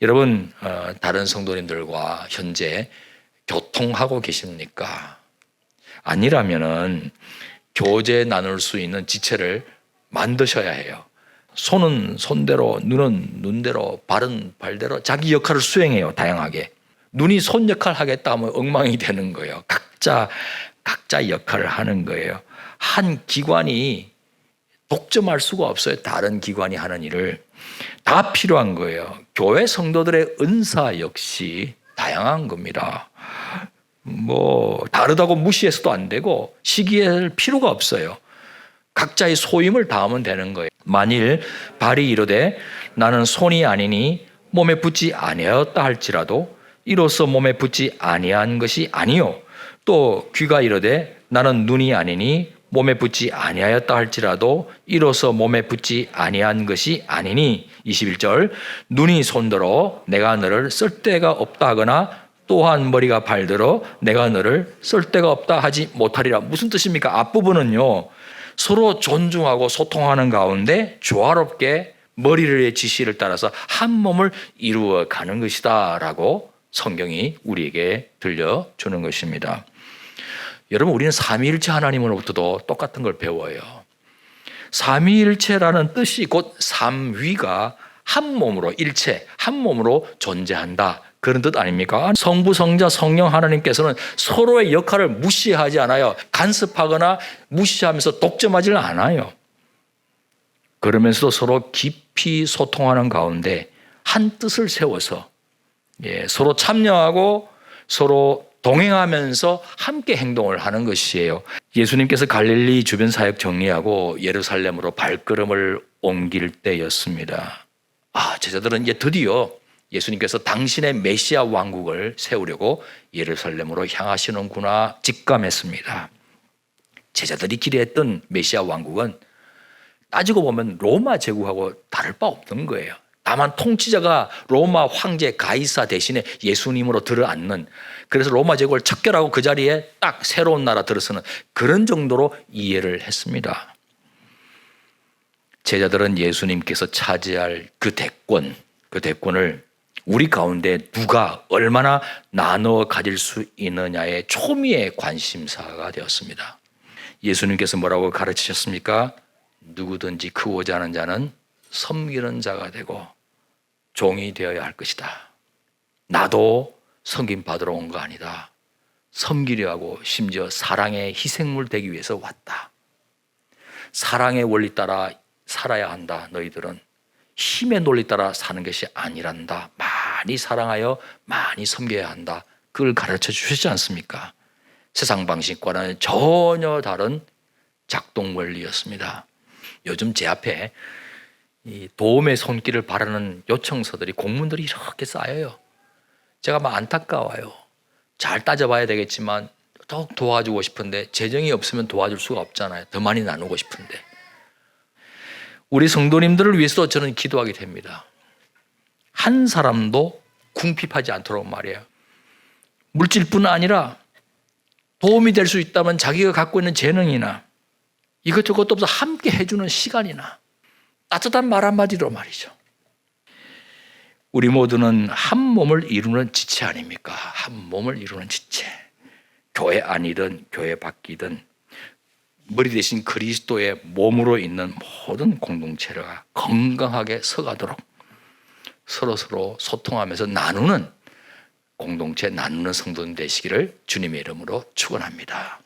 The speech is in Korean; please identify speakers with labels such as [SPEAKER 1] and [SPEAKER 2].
[SPEAKER 1] 여러분 어, 다른 성도님들과 현재 교통하고 계십니까? 아니라면은 교제 나눌 수 있는 지체를 만드셔야 해요. 손은 손대로, 눈은 눈대로, 발은 발대로 자기 역할을 수행해요. 다양하게. 눈이 손 역할 하겠다 하면 엉망이 되는 거예요. 각자 각자 역할을 하는 거예요. 한 기관이 독점할 수가 없어요. 다른 기관이 하는 일을 다 필요한 거예요. 교회 성도들의 은사 역시 다양한 겁니다. 뭐 다르다고 무시해서도 안 되고 시기할 필요가 없어요. 각자의 소임을 다하면 되는 거예요. 만일 발이 이르되 나는 손이 아니니 몸에 붙지 아니하였다 할지라도 이로써 몸에 붙지 아니한 것이 아니요 또 귀가 이르되 나는 눈이 아니니 몸에 붙지 아니하였다 할지라도 이로써 몸에 붙지 아니한 것이 아니니 21절 눈이 손들어 내가 너를 쓸 데가 없다 하거나 또한 머리가 발들어 내가 너를 쓸 데가 없다 하지 못하리라 무슨 뜻입니까? 앞부분은요 서로 존중하고 소통하는 가운데 조화롭게 머리를 지시를 따라서 한 몸을 이루어 가는 것이다라고 성경이 우리에게 들려주는 것입니다. 여러분 우리는 삼위일체 하나님으로부터도 똑같은 걸 배워요. 삼위일체라는 뜻이 곧 삼위가 한 몸으로 일체 한 몸으로 존재한다. 그런 뜻 아닙니까? 성부, 성자, 성령 하나님께서는 서로의 역할을 무시하지 않아요. 간섭하거나 무시하면서 독점하지는 않아요. 그러면서도 서로 깊이 소통하는 가운데 한 뜻을 세워서 예, 서로 참여하고 서로 동행하면서 함께 행동을 하는 것이에요. 예수님께서 갈릴리 주변 사역 정리하고 예루살렘으로 발걸음을 옮길 때였습니다. 아, 제자들은 이제 드디어 예수님께서 당신의 메시아 왕국을 세우려고 예루살렘으로 향하시는구나 직감했습니다. 제자들이 기대했던 메시아 왕국은 따지고 보면 로마 제국하고 다를 바 없는 거예요. 다만 통치자가 로마 황제 가이사 대신에 예수님으로 들어앉는 그래서 로마 제국을 척결하고 그 자리에 딱 새로운 나라 들어서는 그런 정도로 이해를 했습니다. 제자들은 예수님께서 차지할 그 대권, 그 대권을 우리 가운데 누가 얼마나 나눠 가질 수 있느냐의 초미의 관심사가 되었습니다. 예수님께서 뭐라고 가르치셨습니까? 누구든지 크고자 하는 자는 섬기는 자가 되고 종이 되어야 할 것이다. 나도 섬김 받으러 온 거 아니다. 섬기려 하고 심지어 사랑의 희생물 되기 위해서 왔다. 사랑의 원리 따라 살아야 한다. 너희들은 힘의 논리 따라 사는 것이 아니란다. 많이 사랑하여 많이 섬겨야 한다. 그걸 가르쳐 주셨지 않습니까? 세상 방식과는 전혀 다른 작동 원리였습니다. 요즘 제 앞에 이 도움의 손길을 바라는 요청서들이 공문들이 이렇게 쌓여요. 제가 막 안타까워요. 잘 따져봐야 되겠지만 더욱 도와주고 싶은데 재정이 없으면 도와줄 수가 없잖아요. 더 많이 나누고 싶은데. 우리 성도님들을 위해서도 저는 기도하게 됩니다. 한 사람도 궁핍하지 않도록 말이에요. 물질뿐 아니라 도움이 될 수 있다면 자기가 갖고 있는 재능이나 이것저것 없어 함께 해주는 시간이나 따뜻한 말 한마디로 말이죠. 우리 모두는 한 몸을 이루는 지체 아닙니까? 한 몸을 이루는 지체. 교회 안이든 교회 밖이든 머리 대신 그리스도의 몸으로 있는 모든 공동체가 건강하게 서가도록 서로 서로 소통하면서 나누는 공동체 나누는 성도님 되시기를 주님의 이름으로 축원합니다.